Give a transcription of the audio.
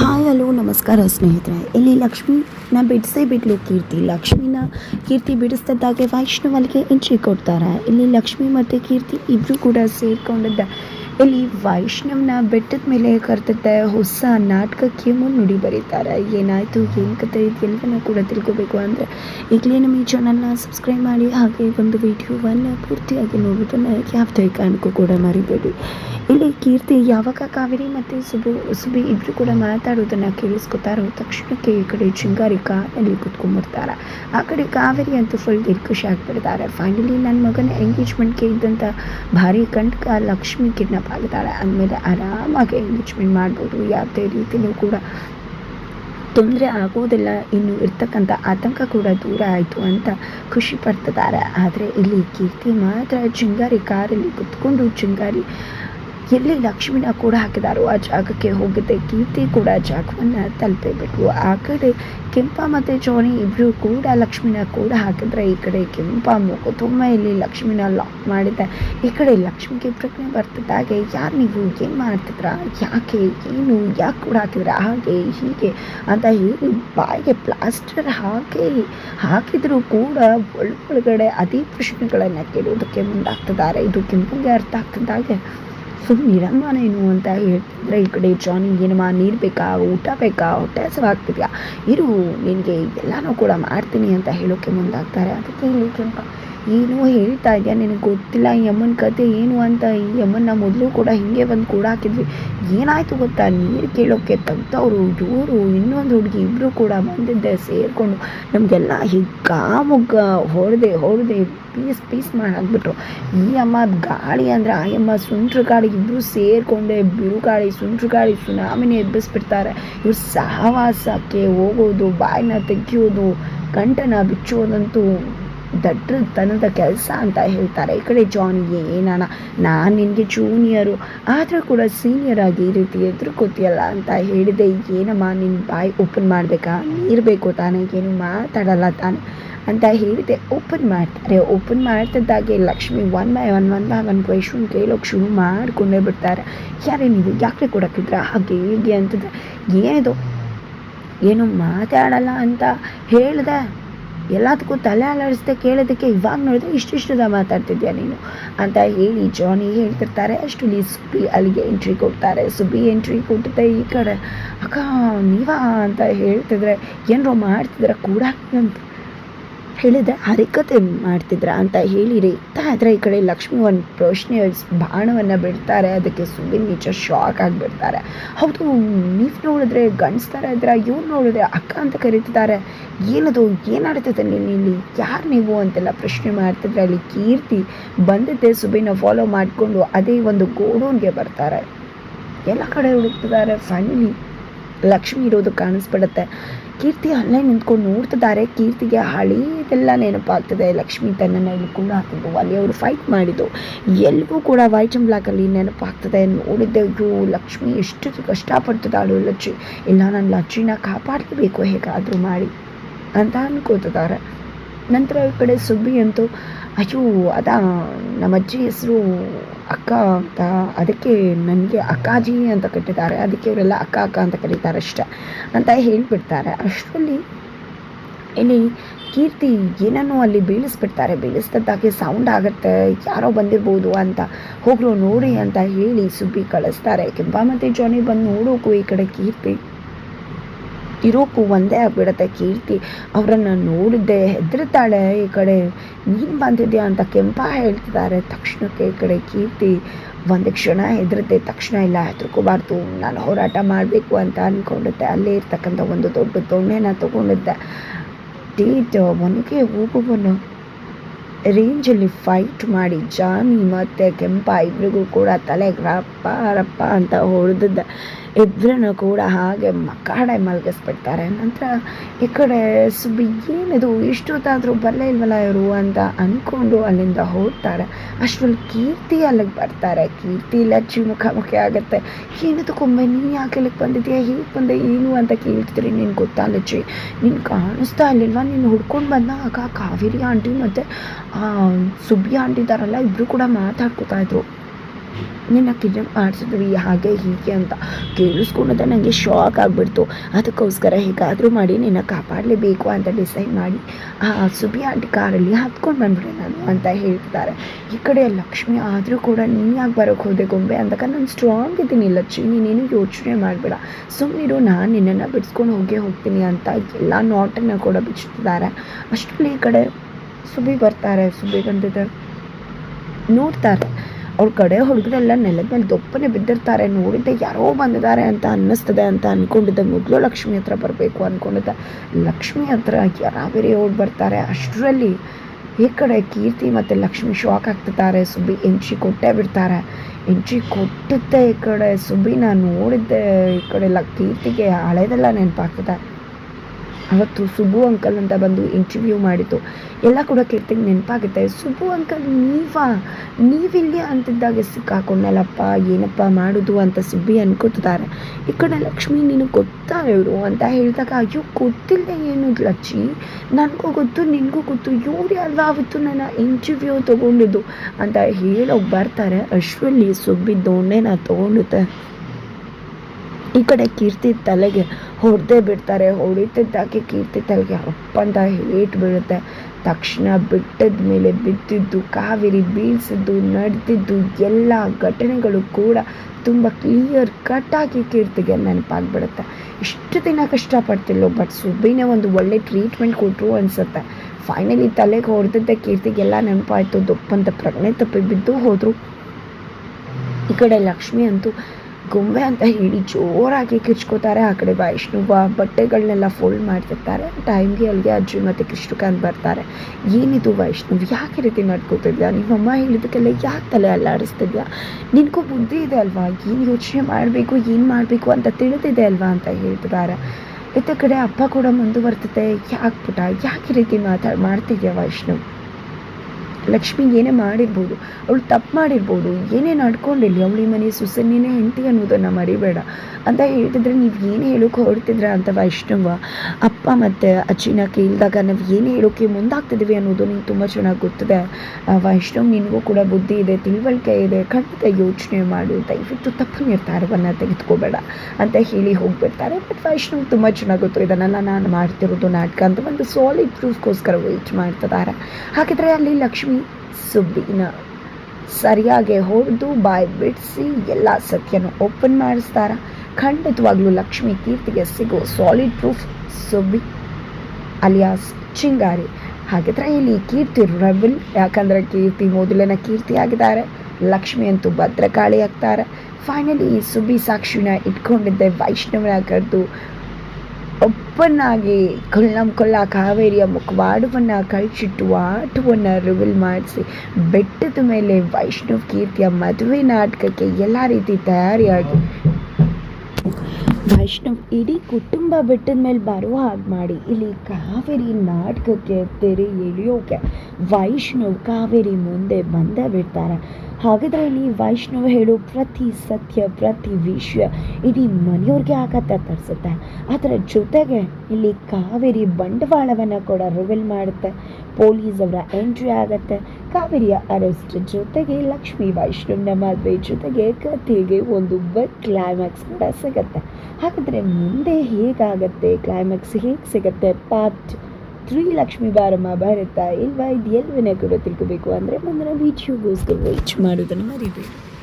Hi, hello, ನಮಸ್ಕಾರ ಸ್ನೇಹಿತರೆ. ಇಲ್ಲಿ ಲಕ್ಷ್ಮಿನ ಬಿಡಿಸೇ ಬಿಡ್ಲು ಕೀರ್ತಿ. ಲಕ್ಷ್ಮೀನ ಕೀರ್ತಿ ಬಿಡಿಸ್ತಿದ್ದಾಗೆ ವೈಷ್ಣವಲ್ಲಿಗೆ ಎಂಟ್ರಿ ಕೊಡ್ತಾರೆ. ಇಲ್ಲಿ ಲಕ್ಷ್ಮಿ ಮತ್ತು ಕೀರ್ತಿ ಇಬ್ಬರು ಕೂಡ ಸೇರಿಕೊಂಡಿದ್ದ. ಇಲ್ಲಿ ವೈಷ್ಣವ್ನ ಬೆಟ್ಟದ ಮೇಲೆ ಕರೆದಿದ್ದ ಹೊಸ ನಾಟಕಕ್ಕೆ ಮುನ್ನುಡಿ ಬರೀತಾರೆ. ಏನಾಯಿತು, ಏನು ಕತೆ ಇದೆಲ್ಲವನ್ನ ಕೂಡ ತಿಳ್ಕೊಬೇಕು ಅಂದರೆ ಈಗಲೇ ನಮ್ಮ ಈ ಚಾನಲ್ನ ಸಬ್ಸ್ಕ್ರೈಬ್ ಮಾಡಿ, ಹಾಗೆ ಒಂದು ವಿಡಿಯೋವನ್ನು ಪೂರ್ತಿಯಾಗಿ ನೋಡೋದನ್ನು ಯಾವುದೇ ಕಾರಣಕ್ಕೂ ಕೂಡ ಮರಿಬೇಡಿ. ಇಲ್ಲಿ ಕೀರ್ತಿ ಯಾವಾಗ ಕಾವೇರಿ ಮತ್ತು ಸುಬು, ಸುಬಿ ಇಬ್ಬರು ಕೂಡ ಮಾತಾಡೋದನ್ನು ಕೇಳಿಸ್ಕೊತಾರೋ. ತಕ್ಷಣಕ್ಕೆ ಈ ಕಡೆ ಚಿಂಗಾರಿ ಕಾರಲ್ಲಿ ಕುತ್ಕೊಂಡ್ಬಿಡ್ತಾರೆ. ಆ ಕಡೆ ಕಾವೇರಿ ಅಂತೂ ಫುಲ್ ಖುಷಿ ಆಗಿಬಿಡ್ತಾರೆ ಫೈನಲಿ ನನ್ನ ಮಗನ ಎಂಗೇಜ್ಮೆಂಟ್ಗೆ ಇದ್ದಂಥ ಭಾರಿ ಕಂಟಕ ಲಕ್ಷ್ಮಿ ಕಿಡ್ನಾಪ್ ಆಗಿದ್ದಾಳೆ. ಅಂದಮೇಲೆ ಆರಾಮಾಗಿ ಎಂಗೇಜ್ಮೆಂಟ್ ಮಾಡ್ಬೋದು. ಯಾವುದೇ ರೀತಿಯೂ ಕೂಡ ತೊಂದರೆ ಆಗೋದಿಲ್ಲ. ಇನ್ನು ಇರ್ತಕ್ಕಂಥ ಆತಂಕ ಕೂಡ ದೂರ ಆಯಿತು ಅಂತ ಖುಷಿ ಪಡ್ತಿದ್ದಾರೆ. ಆದರೆ ಇಲ್ಲಿ ಕೀರ್ತಿ ಮಾತ್ರ ಚಿಂಗಾರಿ ಕಾರಲ್ಲಿ ಕುತ್ಕೊಂಡು ಚಿಂಗಾರಿ ಎಲ್ಲಿ ಲಕ್ಷ್ಮಿನ ಕೂಡ ಹಾಕಿದಾರೋ ಆ ಜಾಗಕ್ಕೆ ಹೋಗಿದ್ದೆ ಕೀರ್ತಿ ಕೂಡ ಜಾಗವನ್ನು ತಲುಪೇಬೇಕು ಆ ಕಡೆ ಕೆಂಪ ಮತ್ತು ಜೋನಿ ಇಬ್ಬರು ಕೂಡ ಲಕ್ಷ್ಮಿನ ಕೂಡ ಹಾಕಿದ್ರೆ ಈ ಕಡೆ ಕೆಂಪ ಮೂಗು ತುಂಬ ಇಲ್ಲಿ ಲಕ್ಷ್ಮಿನ ಲಾಕ್ ಮಾಡಿದ್ದೆ ಈ ಕಡೆ ಲಕ್ಷ್ಮಿಗೆ ಪ್ರಜ್ಞೆ ಬರ್ತಿದ್ದಾಗೆ ಯಾರು ನೀವು ಏನು ಮಾಡ್ತಿದ್ರ? ಯಾಕೆ? ಏನು? ಯಾಕೆ ಕೂಡ ಹಾಕಿದ್ರ? ಹಾಗೆ, ಹೀಗೆ ಅಂತ ಹೇಳಿ ಬಾಯಿಗೆ ಪ್ಲಾಸ್ಟರ್ ಹಾಕಿ, ಹಾಕಿದರೂ ಕೂಡ ಒಳ ಒಳಗಡೆ ಅದೇ ಪ್ರಶ್ನೆಗಳನ್ನು ಕೇಳೋದಕ್ಕೆ ಮುಂದಾಗ್ತಿದ್ದಾರೆ. ಇದು ಕೆಂಪಂಗೆ ಅರ್ಥ ಆಗ್ತಿದ್ದಾಗೆ ಸುಮ್ಮನಿರಮ್ಮ ನೀನು ಅಂತ ಹೇಳ್ತಿದ್ರೆ ಈ ಕಡೆ ಜಾನಿಂಗ್ ಏನಮ್ಮ, ನೀರು ಬೇಕಾ, ಊಟ ಬೇಕಾ, ಹೊಟ್ಟೆ ಹಸಿವಾಗ್ತಿದ್ಯಾ? ಇರು, ನಿನಗೆ ಎಲ್ಲನೂ ಕೂಡ ಮಾಡ್ತೀನಿ ಅಂತ ಹೇಳೋಕ್ಕೆ ಮುಂದಾಗ್ತಾರೆ. ಅದಕ್ಕೆ ಇಲ್ಲಿ ಕೆಂಪ ಏನೋ ಹೇಳ್ತಾ ಇದೆಯಾ? ನಿನಗೆ ಗೊತ್ತಿಲ್ಲ ಈ ಅಮ್ಮನ ಕತೆ ಏನು ಅಂತ? ಈ ಅಮ್ಮನ ಮೊದಲು ಕೂಡ ಹಿಂಗೆ ಬಂದು ಕೂಡ ಹಾಕಿದ್ವಿ. ಏನಾಯಿತು ಗೊತ್ತಾ? ನೀರು ಕೇಳೋಕ್ಕೆ ತೆಗ್ದವರು, ಇವರು, ಇನ್ನೊಂದು ಹುಡುಗಿ ಇಬ್ಬರು ಕೂಡ ಬಂದಿದ್ದೆ ಸೇರಿಕೊಂಡು. ನಮಗೆಲ್ಲ ಹಿಗ್ಗಾ ಮುಗ್ಗ ಹೊಡೆದೆ ಹೊಡೆದೆ ಪೀಸ್ ಪೀಸ್ ಮಾಡಿ ಹಾಕ್ಬಿಟ್ರು ಈ ಅಮ್ಮ ಗಾಳಿ ಅಂದರೆ ಆ ಅಮ್ಮ ಸುಂಟ್ರ ಗಾಳಿ ಇಬ್ಬರು ಸೇರಿಕೊಂಡೆ ಬಿರುಗಾಳಿ ಸುಂಟ್ರ ಗಾಳಿ, ಸುನಾಮಿನಿ ಎಬ್ಬಿಸ್ಬಿಡ್ತಾರೆ. ಇವ್ರು ಸಹವಾಸಕ್ಕೆ ಹೋಗೋದು, ಬಾಯಿನ ತೆಗೆಯೋದು, ಗಂಟನ ಬಿಚ್ಚೋದಂತೂ ದಡ್ಡತನದ ಕೆಲಸ ಅಂತ ಹೇಳ್ತಾರೆ. ಈ ಕಡೆ ಜಾನ್ ಏನಣ್ಣ ನಾನು ನಿನಗೆ ಜೂನಿಯರು ಆದರೂ ಕೂಡ ಸೀನಿಯರ್ ಆಗಿ ಈ ರೀತಿ ಎದುರುಕೋತಿಯಲ್ಲ ಅಂತ ಹೇಳಿದೆ. ಏನಮ್ಮ ನಿನ್ನ ಬಾಯಿ ಓಪನ್ ಮಾಡಬೇಕಾ? ಇರಬೇಕು ಬೇಕು ತಾನೇ, ಏನು ಮಾತಾಡಲ್ಲ ತಾನೆ ಅಂತ ಹೇಳಿದೆ. ಓಪನ್ ಮಾಡ್ತಾರೆ. Open ಮಾಡ್ತಿದ್ದಾಗೆ Lakshmi one by one one by one question ಕೇಳೋಕೆ ಶುರು ಮಾಡಿಕೊಂಡೇ ಬಿಡ್ತಾರೆ. ಯಾರೇ ನೀವು ಯಾಕೆ ಕೊಡಕ್ಕಿದ್ರ? ಹಾಗೆ ಹೀಗೆ ಅಂತಂದ್ರೆ ಏನಿದು? ಏನು ಮಾತಾಡಲ್ಲ ಅಂತ ಹೇಳಿದೆ. ಎಲ್ಲದಕ್ಕೂ ತಲೆ ಅಲಾಡಿಸ್ದೆ ಕೇಳೋದಕ್ಕೆ ಇವಾಗ ನೋಡಿದ್ರೆ ಇಷ್ಟಿಷ್ಟದ ಮಾತಾಡ್ತಿದ್ಯಾ ನೀನು? ಅಂತ ಹೇಳಿ ಜಾನಿ ಹೇಳ್ತಿರ್ತಾರೆ. ಅಷ್ಟರಲ್ಲಿ ಸುಬ್ಬಿ ಅಲ್ಲಿಗೆ ಎಂಟ್ರಿ ಕೊಡ್ತಾರೆ. ಸುಬ್ಬಿ ಎಂಟ್ರಿ ಕೊಟ್ಟಿದ್ದೆ ಈ ಕಡೆ. ಅಕ್ಕ, ನೀವಾ? ಅಂತ ಹೇಳ್ತಿದ್ರೆ, ಏನರೋ ಮಾಡ್ತಿದ್ರೆ ಕೂಡ? ಹೇಳಿದ್ರೆ ಹರಿಕತೆ ಮಾಡ್ತಿದ್ರ ಅಂತ ಹೇಳಿರಿ. ಆದರೆ ಈ ಕಡೆ ಲಕ್ಷ್ಮಿ ಒಂದು ಪ್ರಶ್ನೆ ಬಾಣವನ್ನು ಬಿಡ್ತಾರೆ. ಅದಕ್ಕೆ ಸುಬಿನ್ ನಿಜ ಶಾಕ್ ಆಗಿಬಿಡ್ತಾರೆ. ಹೌದು, ನೀವು ನೋಡಿದ್ರೆ ಗಂಡಸ್ತಾರ ಇದ್ರೆ, ಇವ್ರು ನೋಡಿದ್ರೆ ಅಕ್ಕ ಅಂತ ಕರೀತಿದ್ದಾರೆ. ಏನದು ಏನಾಡ್ತದೆ ನೀನು ಇಲ್ಲಿ? ಯಾರು ನೀವು ಅಂತೆಲ್ಲ ಪ್ರಶ್ನೆ ಮಾಡ್ತಿದ್ರೆ ಅಲ್ಲಿ ಕೀರ್ತಿ ಬಂದಿದ್ದೆ ಸುಬಿನ ಫಾಲೋ ಮಾಡಿಕೊಂಡು ಅದೇ ಒಂದು ಗೋಡೌನ್ಗೆ ಬರ್ತಾರೆ. ಎಲ್ಲ ಕಡೆ ಹುಡುಕ್ತಿದ್ದಾರೆ ಫೈನಲಿ ಲಕ್ಷ್ಮಿ ಇರೋದು ಕಾಣಿಸ್ಬಿಡುತ್ತೆ. ಕೀರ್ತಿ ಅಲ್ಲೇ ನಿಂತ್ಕೊಂಡು ನೋಡ್ತಿದ್ದಾರೆ ಕೀರ್ತಿಗೆ ಹಳೀದೆಲ್ಲ ನೆನಪಾಗ್ತದೆ. ಲಕ್ಷ್ಮಿ ಇಲ್ಲಿ ಕೂಡ ಹಾಕಿದ್ದು ಅಲ್ಲಿ ಅವರು ಫೈಟ್ ಮಾಡಿದ್ದು. ಎಲ್ಲವೂ ಕೂಡ ವೈಟ್ ಆ್ಯಂಡ್ ಬ್ಲ್ಯಾಕಲ್ಲಿ ನೆನಪಾಗ್ತದೆ. ನೋಡಿದ್ದೆ ಲಕ್ಷ್ಮಿ ಎಷ್ಟು ಕಷ್ಟಪಡ್ತಿದ್ದಾಳು ಲಕ್ಷ್ಮಿ ಇಲ್ಲ ನನ್ನ ಲಕ್ಷ್ಮಿನ ಕಾಪಾಡಲೇಬೇಕು ಹೇಗಾದರೂ ಮಾಡಿ ಅಂತ ಅನ್ಕೋತಿದ್ದಾರೆ. ನಂತರ ಈ ಕಡೆ ಸುಬ್ಬಿ ಅಂತೂ, ಅಯ್ಯೋ, ಅದ ನಮ್ಮ ಅಜ್ಜಿ ಹೆಸರು ಅಕ್ಕ ಅಂತ, ಅದಕ್ಕೆ ನನಗೆ ಅಕ್ಕಾಜಿ ಅಂತ ಕಟ್ಟಿದ್ದಾರೆ, ಅದಕ್ಕೆ ಇವರೆಲ್ಲ ಅಕ್ಕ ಅಕ್ಕ ಅಂತ ಕರೀತಾರೆ ಅಷ್ಟೆ. ಅಂತ ಹೇಳಿಬಿಡ್ತಾರೆ, ಅಷ್ಟರಲ್ಲಿ ಇಲ್ಲಿ ಕೀರ್ತಿ ಏನನ್ನೋ ಅಲ್ಲಿ ಬೀಳಿಸ್ಬಿಡ್ತಾರೆ ಬೀಳಿಸ್ದಾಗೆ ಸೌಂಡ್ ಆಗುತ್ತೆ, ಯಾರೋ ಬಂದಿರ್ಬೋದು ಅಂತ. ಹೋಗ್ರು ನೋಡಿ ಅಂತ ಹೇಳಿ ಸುಬ್ಬಿ ಕಳಿಸ್ತಾರೆ. ಕೆಂಪ ಮತ್ತು ಜಾನಿ ಬಂದು ನೋಡೋಕು ಈ ಕಡೆ ಕೀರ್ತಿ. ಇರೋಕ್ಕೂ ಒಂದೇ ಆಗ್ಬಿಡತ್ತೆ ಕೀರ್ತಿ. ಅವರನ್ನು ನೋಡಿದ್ದೆ ಹೆದರ್ತಾಳೆ ಈ ಕಡೆ ನೀನು ಬಂದಿದ್ಯಾ ಅಂತ ಕೆಂಪ ಹೇಳ್ತಿದ್ದಾರೆ ತಕ್ಷಣಕ್ಕೆ ಈ ಕಡೆ ಕೀರ್ತಿ. ಒಂದು ಕ್ಷಣ ಹೆದರುತ್ತೆ, ತಕ್ಷಣ ಇಲ್ಲ, ಹೆದರ್ಕೋಬಾರ್ದು, ನಾನು ಹೋರಾಟ ಮಾಡಬೇಕು ಅಂತ ಅಂದ್ಕೊಂಡಿದ್ದೆ ಅಲ್ಲೇ ಇರ್ತಕ್ಕಂಥ ಒಂದು ದೊಡ್ಡ ದೊಣ್ಣೆನ ತೊಗೊಂಡಿದ್ದೆ. ಡೇಟ್ ಒನಗೆ ಹೋಗುವನು ರೇಂಜಲ್ಲಿ ಫೈಟ್ ಮಾಡಿ, ಜಾನಿ ಮತ್ತು ಕೆಂಪ ಇಬ್ಬರಿಗೂ ಕೂಡ ತಲೆಗೆ ರಪ್ಪ ರಪ್ಪ ಅಂತ ಹೊಡೆದಿದ್ದೆ ಇಬ್ಬರನ್ನು ಕೂಡ ಹಾಗೆ ಮಕಾಡೆ ಮಲಗಿಸ್ಬಿಡ್ತಾರೆ. ನಂತರ ಈ ಕಡೆ ಸುಬ್ಬಿ, ಏನಿದು? ಇಷ್ಟೊತ್ತಾದರೂ ಬರಲೇ ಇಲ್ವಲ್ಲ ಇವರು? ಅಂತ ಅಂದ್ಕೊಂಡು ಅಲ್ಲಿಂದ ಹೋಗ್ತಾರೆ. ಅಷ್ಟರಲ್ಲಿ ಕೀರ್ತಿ ಅಲ್ಲಿಗೆ ಬರ್ತಾರೆ. ಕೀರ್ತಿ ಇಲ್ಲ ಮುಖಾಮುಖಿ ಆಗುತ್ತೆ. ಏನಿದು ನೀನು ಯಾಕೆ ಇಲ್ಲಿಗೆ ಬಂದಿದ್ಯಾ? ಹೇಗೆ ಬಂದೆ? ಏನು ಅಂತ ಕೇಳ್ತಿದ್ರಿ ನೀನು ಗೊತ್ತಾ ಲಜ್ಜಿ ನೀನು ಕಾಣಿಸ್ತಾ ಇಲ್ಲಿಲ್ವಾ? ನೀನು ಹುಡ್ಕೊಂಡು ಬಂದಾಗ ಕಾವೇರಿ ಆಂಟಿ ಮತ್ತು ಸುಬ್ಬಿ ಆಂಟಿದಾರಲ್ಲ ಇಬ್ಬರು ಕೂಡ ಮಾತಾಡ್ಕೋತಾ ಇದ್ರು. ನಿನ್ನ ಕಿಡ್ನಾಪ್ ಮಾಡಿಸಿದ್ವಿ, ಹಾಗೆ ಹೀಗೆ ಅಂತ ಕೇಳಿಸ್ಕೊಂಡದೆ ನನಗೆ ಶಾಕ್ ಆಗಿಬಿಡ್ತು. ಅದಕ್ಕೋಸ್ಕರ ಹೇಗಾದರೂ ಮಾಡಿ ನಿನ್ನ ಕಾಪಾಡಲೇಬೇಕು ಅಂತ ಡಿಸೈಡ್ ಮಾಡಿ, ಆ ಸುಬಿ ಆಂಟಿ ಕಾರಲ್ಲಿ ಹತ್ಕೊಂಡು ಬಂದ್ಬಿಡಿ ನಾನು ಅಂತ ಹೇಳ್ತಾರೆ ಈ ಕಡೆ ಲಕ್ಷ್ಮಿ ಆದರೂ ಕೂಡ ನೀನು ಯಾಕೆ ಬರೋಕ್ಕೆ ಹೋದೆ ಗೊಂಬೆ ಅಂದಾಗ ನಾನು ಸ್ಟ್ರಾಂಗ್ ಇದ್ದೀನಿ ಲಕ್ಷ್ಮಿ ನೀನೇನು ಯೋಚನೆ ಮಾಡಬೇಡ. ಸುಮ್ಮನಿರು ನಾನು ನಿನ್ನನ್ನು ಬಿಡಿಸ್ಕೊಂಡು ಹೋಗೇ ಹೋಗ್ತೀನಿ ಅಂತ ಎಲ್ಲ ನಾಟನ್ನು ಕೂಡ ಬಿಚ್ಚಿದ್ದಾರೆ ಅಷ್ಟರಲ್ಲಿ ಈ ಕಡೆ ಸುಬಿ ಬರ್ತಾರೆ, ಸುಬಿ ಬಂದಿದ್ದಾರೆ ನೋಡ್ತಾರೆ. ಅವ್ರ ಕಡೆ ಹುಡುಗರೆಲ್ಲ ನೆಲದ ಮೇಲೆ ದೊಪ್ಪನೆ ಬಿದ್ದಿರ್ತಾರೆ. ನೋಡಿದ್ದೆ ಯಾರೋ ಬಂದಿದ್ದಾರೆ ಅಂತ ಅನ್ನಿಸ್ತದೆ ಅಂತ ಅಂದ್ಕೊಂಡಿದ್ದೆ ಮೊದಲು ಲಕ್ಷ್ಮಿ ಹತ್ರ ಬರಬೇಕು ಅಂದ್ಕೊಂಡಿದ್ದೆ ಲಕ್ಷ್ಮಿ ಹತ್ರ ಯಾರಾವೇರಿ ಓಡಿ ಬರ್ತಾರೆ. ಅಷ್ಟರಲ್ಲಿ ಈ ಕಡೆ ಕೀರ್ತಿ ಮತ್ತು ಲಕ್ಷ್ಮಿ ಶಾಕ್ ಆಗ್ತಿದ್ದಾರೆ. ಸುಬ್ಬಿ ಎಂಟ್ರಿ ಕೊಟ್ಟೇ ಬಿಡ್ತಾರೆ. ಎಂಟ್ರಿ ಕೊಟ್ಟಿದ್ದೆ ಈ ಕಡೆ ಸುಬ್ಬಿನ ನೋಡಿದ್ದೆ ಈ ಕಡೆ ಲ ಕೀರ್ತಿಗೆ ಹಳೆದೆಲ್ಲ ನೆನಪಾಗ್ತದೆ. ಅವತ್ತು ಸುಬ್ಬು ಅಂಕಲ್ ಅಂತ ಬಂದು ಇಂಟರ್ವ್ಯೂ ಮಾಡಿತು ಎಲ್ಲ ಕೂಡ ಕೀರ್ತಿಗೆ ನೆನಪಾಗುತ್ತೆ. ಸುಬ್ಬು ಅಂಕಲ್, ನೀವಾ? ನೀವಿಲ್ಲಿ ಅಂತಿದ್ದಾಗ ಸಿಕ್ಕಾಕೊಂಡಲ್ಲಪ್ಪ ಏನಪ್ಪ ಮಾಡೋದು ಅಂತ ಸುಬ್ಬಿ ಅನ್ಕೋತಿದ್ದಾರೆ. ಈ ಕಡೆ ಲಕ್ಷ್ಮಿ, ನೀನು ಗೊತ್ತಾ ಇವರು ಅಂತ ಹೇಳಿದಾಗ, ಅಯ್ಯೋ ಗೊತ್ತಿಲ್ಲ ಏನು ಲಚ್ಚಿ? ನನಗೂ ಗೊತ್ತು, ನಿನಗೂ ಗೊತ್ತು. ಇವ್ರು ಅಲ್ವಾ ಅವತ್ತು ನನ್ನ ಇಂಟರ್ವ್ಯೂ ತೊಗೊಂಡಿದ್ದು ಅಂತ ಹೇಳೋ ಬರ್ತಾರೆ. ಅಶ್ವಲ್ಲಿ ಸುಬ್ಬಿ ನಾನು ತೊಗೊಂಡುತ್ತೆ ಈ ಕಡೆ ಕೀರ್ತಿ ತಲೆಗೆ ಹೊಡೆದೇ ಬಿಡ್ತಾರೆ ಹೊಡಿತಿದ್ದಾಕೆ ಕೀರ್ತಿ ತಲೆಗೆ ಅಪ್ಪಂತ ಏಟ್ ಬೀಳುತ್ತೆ. ತಕ್ಷಣ ಬಿಟ್ಟದ ಮೇಲೆ ಬಿದ್ದಿದ್ದು, ಕಾವೇರಿ ಬೀಳ್ಸಿದ್ದು, ನಡೆದಿದ್ದು, ಎಲ್ಲ ಘಟನೆಗಳು ಕೂಡ ತುಂಬ ಕ್ಲಿಯರ್ ಕಟ್ಟಾಗಿ ಕೀರ್ತಿಗೆ ನೆನಪಾಗ್ಬಿಡುತ್ತೆ. ಇಷ್ಟು ದಿನ ಕಷ್ಟಪಡ್ತಿಲ್ಲೋ ಬಟ್ ಸುಬ್ಬಿನೇ ಒಂದು ಒಳ್ಳೆ ಟ್ರೀಟ್ಮೆಂಟ್ ಕೊಟ್ಟರು ಅನಿಸುತ್ತೆ. ಫೈನಲಿ ತಲೆಗೆ ಹೊಡೆದಿದ್ದೆ, ಕೀರ್ತಿಗೆಲ್ಲ ನೆನಪಾಯಿತು, ದೊಪ್ಪಂತ ಪ್ರಜ್ಞೆ ತಪ್ಪಿ ಬಿದ್ದು ಹೋದರು. ಈ ಕಡೆ ಲಕ್ಷ್ಮಿ ಅಂತೂ ಗೊಂಬೆ ಅಂತ ಹೇಳಿ ಜೋರಾಗಿ ಕಿಚ್ಕೋತಾರೆ ಆ ಕಡೆ ವೈಷ್ಣುವ ಬಟ್ಟೆಗಳನ್ನೆಲ್ಲ ಫೋಲ್ಡ್ ಮಾಡ್ತಿರ್ತಾರೆ. ಟೈಮ್ಗೆ ಅಲ್ಲಿಗೆ ಅಜ್ಜಿ ಮತ್ತು ಕೃಷ್ಣಕಾಂತ್ ಬರ್ತಾರೆ. ಏನಿದು ವೈಷ್ಣವ್, ಯಾಕೆ ರೀತಿ ನಡ್ಕೋತಿದ್ಯಾ? ನಿಮ್ಮಮ್ಮ ಹೇಳಿದಕ್ಕೆಲ್ಲ ಯಾಕೆ ತಲೆ ಅಲ್ಲಾಡಿಸ್ತಿದ್ಯಾ? ನಿನಗೂ ಬುದ್ಧಿ ಇದೆ ಅಲ್ವಾ? ಏನು ಯೋಚನೆ ಮಾಡಬೇಕು, ಏನು ಮಾಡಬೇಕು ಅಂತ ತಿಳಿದಿದೆ ಅಲ್ವಾ ಅಂತ ಹೇಳ್ತಿದ್ದಾರೆ. ಇತ್ತ ಕಡೆ ಅಪ್ಪ ಕೂಡ ಮುಂದುವರ್ತಿದೆ. ಯಾಕೆ ಪುಟ? ಯಾಕೆ ರೀತಿ ಮಾತಾಡಿ ಮಾಡ್ತಿದ್ಯಾ ವೈಷ್ಣವ್? ಲಕ್ಷ್ಮಿ ಏನೇ ಮಾಡಿರ್ಬೋದು, ಅವಳು ತಪ್ಪು ಮಾಡಿರ್ಬೋದು, ಏನೇ ನಡ್ಕೊಂಡಿರಲಿ, ಅವಳು ಈ ಮನೆ ಸುಸನ್ನಿನೇ ಹೆಂಡತಿ ಅನ್ನೋದನ್ನು ಮರಿಬೇಡ ಅಂತ ಹೇಳ್ತಿದ್ರೆ ನೀವು ಏನು ಹೇಳೋಕೆ ಹೊರಡ್ತಿದ್ರ ಅಂತ ವೈಷ್ಣವ, ಅಪ್ಪ ಮತ್ತು ಅಜ್ಜಿನ ಕೇಳಿದಾಗ ನಾವು ಏನು ಹೇಳೋಕೆ ಮುಂದಾಗ್ತಿದ್ದೀವಿ ಅನ್ನೋದು ನಿಂಗೆ ತುಂಬ ಚೆನ್ನಾಗಿ ಗೊತ್ತಿದೆ. ವೈಷ್ಣವ್, ನಿನಗೂ ಕೂಡ ಬುದ್ಧಿ ಇದೆ, ತಿಳುವಳಿಕೆ ಇದೆ, ಖಂಡಿತ ಯೋಚನೆ ಮಾಡು, ದಯವಿಟ್ಟು ತಪ್ಪು ನಿರ್ಧಾರವನ್ನು ತೆಗೆದುಕೋಬೇಡ ಅಂತ ಹೇಳಿ ಹೋಗ್ಬಿಡ್ತಾರೆ. ಬಟ್ ವೈಷ್ಣವ್ ತುಂಬ ಚೆನ್ನಾಗಿ ಗೊತ್ತು, ಇದನ್ನೆಲ್ಲ ನಾನು ಮಾಡ್ತಿರೋದು ನಾಟಕ ಅಂತ ಒಂದು ಸಾಲಿಡ್ ಪ್ರೂಫ್ಗೋಸ್ಕರ ವೆಯ್ಟ್ ಮಾಡ್ತಿದ್ದಾರೆ ಹಾಗಿದ್ರೆ ಅಲ್ಲಿ ಲಕ್ಷ್ಮಿ ಸುಬ್ಬಿನ ಸರಿಯಾಗಿ ಹೊಡೆದು ಬಾಯಿ ಬಿಡಿಸಿ ಎಲ್ಲ ಸತ್ಯನೂ ಓಪನ್ ಮಾಡಿಸ್ತಾರ. ಖಂಡಿತವಾಗ್ಲೂ ಲಕ್ಷ್ಮಿ ಕೀರ್ತಿಗೆ ಸಿಗೋ solid proof Subbi alias Chingari. ಹಾಗಿದ್ರೆ ಇಲ್ಲಿ ಕೀರ್ತಿ ರೆಬಲ್ ಯಾಕಂದರೆ ಕೀರ್ತಿ ಮೊದಲನೇ ಕೀರ್ತಿ ಆಗಿದ್ದಾರೆ. ಲಕ್ಷ್ಮಿ ಅಂತೂ ಭದ್ರಕಾಳಿ ಆಗ್ತಾರೆ. ಫೈನಲಿ ಸುಬ್ಬಿ ಸಾಕ್ಷಿನ ಇಟ್ಕೊಂಡಿದ್ದೆ ವೈಷ್ಣವನ ಕರೆದು ಒಪ್ಪನ್ನಾಗಿ ಕೊಲ್ಲಂ ಕೊಲ್ಲ ಕಾವೇರಿಯ ಮುಖವಾಡವನ್ನು ಕಳಿಸಿಟ್ಟು ಆಟವನ್ನು ರಿವೀಲ್ ಮಾಡಿಸಿ ಬೆಟ್ಟದ ಮೇಲೆ ವೈಷ್ಣವ್ ಕೀರ್ತಿಯ ಮದುವೆ ನಾಟಕಕ್ಕೆ ಎಲ್ಲ ರೀತಿ ತಯಾರಿಯಾಗಿ ವೈಷ್ಣವ್ ಇಡೀ ಕುಟುಂಬ ಬೆಟ್ಟದ ಮೇಲೆ ಬರುವ ಹಾಗೆ ಮಾಡಿ, ಇಲ್ಲಿ ಕಾವೇರಿ ನಾಟಕಕ್ಕೆ ತೆರೆ ಎಳೆಯೋಕೆ ವೈಷ್ಣವ್ ಕಾವೇರಿ ಮುಂದೆ ಬಂದೇ ಬಿಡ್ತಾರೆ. ಹಾಗಾದರೆ ಇಲ್ಲಿ ವೈಷ್ಣವ್ ಹೇಳೋ ಪ್ರತಿ ಸತ್ಯ, ಪ್ರತಿ ವಿಷಯ ಇಡೀ ಮನೆಯವ್ರಿಗೆ ಆಗತ್ತೆ ತರಿಸುತ್ತೆ. ಅದರ ಜೊತೆಗೆ ಇಲ್ಲಿ ಕಾವೇರಿ ಬಂಡವಾಳವನ್ನು ಕೂಡ ರಿವೀಲ್ ಮಾಡುತ್ತೆ. ಪೊಲೀಸ್ ಅವರ ಎಂಟ್ರಿ ಆಗುತ್ತೆ. ಕಾವೇರಿಯ ಅರೆಸ್ಟ್ ಜೊತೆಗೆ ಲಕ್ಷ್ಮೀ ವೈಷ್ಣವ್ನ ಮದುವೆ ಜೊತೆಗೆ ಕಥೆಗೆ ಒಂದು ಬಗ್ ಕ್ಲೈಮ್ಯಾಕ್ಸ್ ಕೂಡ ಸಿಗುತ್ತೆ. ಹಾಗಾದರೆ ಮುಂದೆ ಹೇಗಾಗತ್ತೆ? ಕ್ಲೈಮ್ಯಾಕ್ಸ್ ಹೇಗೆ ಸಿಗುತ್ತೆ? ಪಾರ್ಟ್ ತ್ರೀ ಲಕ್ಷ್ಮೀ ಬಾರಮ್ಮ ಬರುತ್ತಾ ಇಲ್ವಾ? ಇದು ಎಲ್ವನೇ ಕೂಡ ತಿಳ್ಕೋಬೇಕು. ಅಂದರೆ ಮುಂದಿನ ವೀಡಿಯೋಗೋಸ್ಕರ ವೆಯ್ಟ್ ಮಾಡೋದನ್ನು ಮರಿಬೇಡಿ.